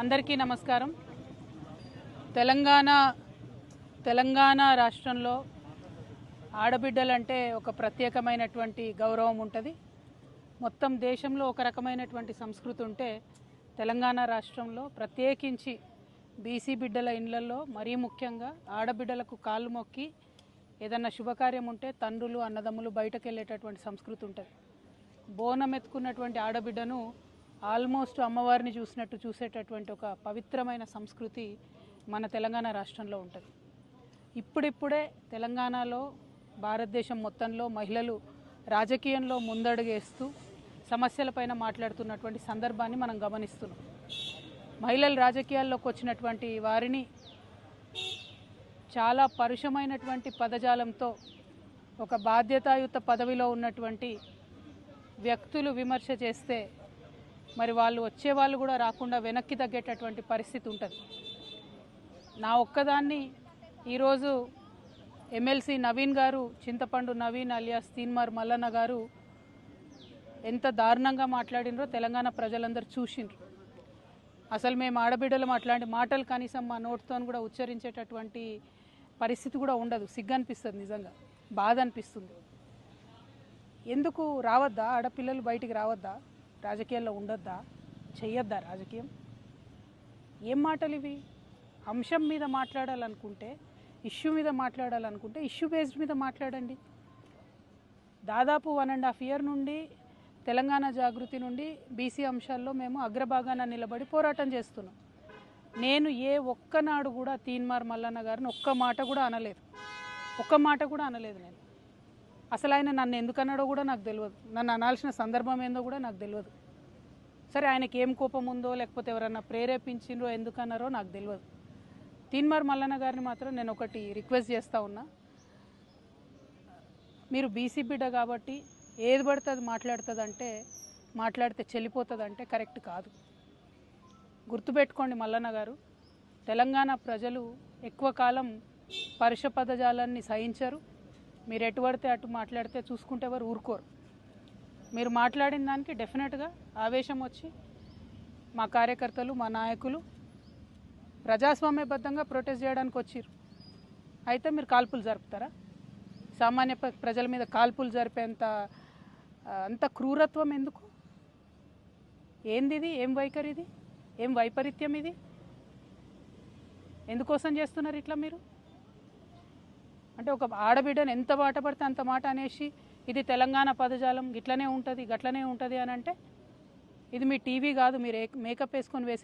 అందరికీ నమస్కారం. తెలంగాణ తెలంగాణ రాష్ట్రంలో ఆడబిడ్డలంటే ఒక ప్రత్యేకమైనటువంటి గౌరవం ఉంటుంది. మొత్తం దేశంలో ఒక రకమైనటువంటి సంస్కృతి ఉంటే తెలంగాణ రాష్ట్రంలో ప్రత్యేకించి బీసీ బిడ్డల ఇండ్లలో మరీ ముఖ్యంగా ఆడబిడ్డలకు కాళ్ళు మొక్కి ఏదన్నా శుభకార్యం ఉంటే తండ్రులు అన్నదమ్ములు బయటకు వెళ్ళేటటువంటి సంస్కృతి ఉంటుంది. బోనం ఎత్తుకున్నటువంటి ఆడబిడ్డను ఆల్మోస్ట్ అమ్మవారిని చూసినట్టు చూసేటటువంటి ఒక పవిత్రమైన సంస్కృతి మన తెలంగాణ రాష్ట్రంలో ఉంటుంది. ఇప్పుడిప్పుడే తెలంగాణలో భారతదేశం మొత్తంలో మహిళలు రాజకీయంలో ముందడుగేస్తూ సమస్యలపైన మాట్లాడుతున్నటువంటి సందర్భాన్ని మనం గమనిస్తున్నాం. మహిళలు రాజకీయాల్లోకి వచ్చినటువంటి వారిని చాలా పరుషమైనటువంటి పదజాలంతో ఒక బాధ్యతాయుత పదవిలో ఉన్నటువంటి వ్యక్తులు విమర్శ చేస్తే మరి వాళ్ళు వచ్చే వాళ్ళు కూడా రాకుండా వెనక్కి తగ్గేటటువంటి పరిస్థితి ఉంటుంది. నా ఒక్కదాన్ని ఈరోజు ఎమ్మెల్సీ నవీన్ గారు చింతపండు నవీన్ అలియాస్ తీన్మార్ మల్లన్న గారు ఎంత దారుణంగా మాట్లాడినరో తెలంగాణ ప్రజలందరూ చూసిండ్రు. అసలు మేము ఆడబిడ్డలు అట్లాంటి మాటలు కనీసం మా నోటితో కూడా ఉచ్చరించేటటువంటి పరిస్థితి కూడా ఉండదు. సిగ్గు అనిపిస్తుంది నిజంగా. బాధ అనిపిస్తుంది ఎందుకు రావద్దా? ఆడపిల్లలు బయటికి రావద్దా? రాజకీయాల్లో ఉండొద్దా? చెయ్యొద్దా రాజకీయం? ఏం మాటలు ఇవి? అంశం మీద మాట్లాడాలనుకుంటే ఇష్యూ మీద మాట్లాడాలనుకుంటే ఇష్యూ బేస్డ్ మీద మాట్లాడండి. దాదాపు వన్ అండ్ హాఫ్ ఇయర్ నుండి తెలంగాణ జాగృతి నుండి బీసీ అంశాల్లో మేము అగ్రభాగాన నిలబడి పోరాటం చేస్తున్నాం. నేను ఏ ఒక్కనాడు కూడా తీన్మార్ మల్లన్న గారిని ఒక్క మాట కూడా అనలేదు. ఒక్క మాట కూడా అనలేదు నేను. అసలు ఆయన నన్ను ఎందుకు అన్నాడో కూడా నాకు తెలియదు నన్ను అనాల్సిన సందర్భం ఏందో కూడా నాకు తెలియదు సరే ఆయనకి ఏం కోపం ఉందో లేకపోతే ఎవరన్నా ప్రేరేపించిండ్రో ఎందుకన్నారో నాకు తెలియదు తీన్మార్ మల్లన్న గారిని మాత్రం నేను ఒకటి రిక్వెస్ట్ చేస్తూ ఉన్నా. మీరు బీసీ బిడ్డ కాబట్టి ఏది పడితే అది మాట్లాడుతుందంటే మాట్లాడితే చెల్లిపోతుందంటే కరెక్ట్ కాదు. గుర్తుపెట్టుకోండి మల్లన్న గారు తెలంగాణ ప్రజలు ఎక్కువ కాలం పరుష పదజాలాన్ని సహించరు. మీరు ఎటు పడితే అటు మాట్లాడితే చూసుకుంటే ఎవరు ఊరుకోరు. మీరు మాట్లాడిన దానికి డెఫినెట్గా ఆవేశం వచ్చి మా కార్యకర్తలు మా నాయకులు ప్రజాస్వామ్యబద్ధంగా ప్రొటెస్ట్ చేయడానికి వచ్చిర్రు అయితే మీరు కాల్పులు జరుపుతారా? సామాన్య ప్ర- ప్రజల మీద కాల్పులు జరిపేంత అంత క్రూరత్వం ఎందుకు? ఏంది ఇది? ఏం వైఖరి ఇది? ఏం వైపరీత్యం ఇది? ఎందుకోసం చేస్తున్నారు ఇట్లా మీరు? అంటే ఒక ఆడబిడ్డను ఎంత బాట పడితే అంత మాట అనేసి ఇది తెలంగాణ పదజాలం ఇట్లనే ఉంటుంది గట్లనే ఉంటుంది అని అంటే ఇది మీ టీవీ కాదు మీరు మేకప్ వేసుకొని వేసే